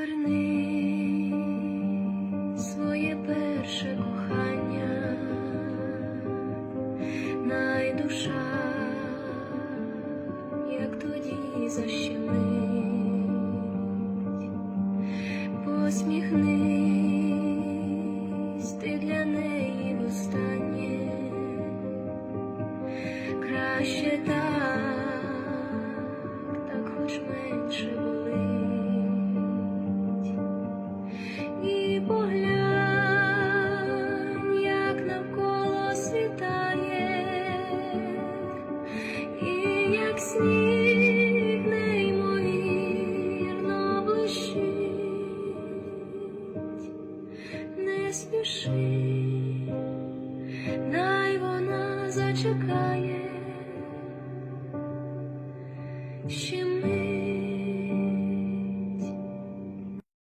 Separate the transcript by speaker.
Speaker 1: Поверни своє перше кохання, найдуша, як тоді защемить, посміхнись ти для неї востаннє, краще так, сніг неймовірно блищить, не спіши, дай вона зачекає. Ще ми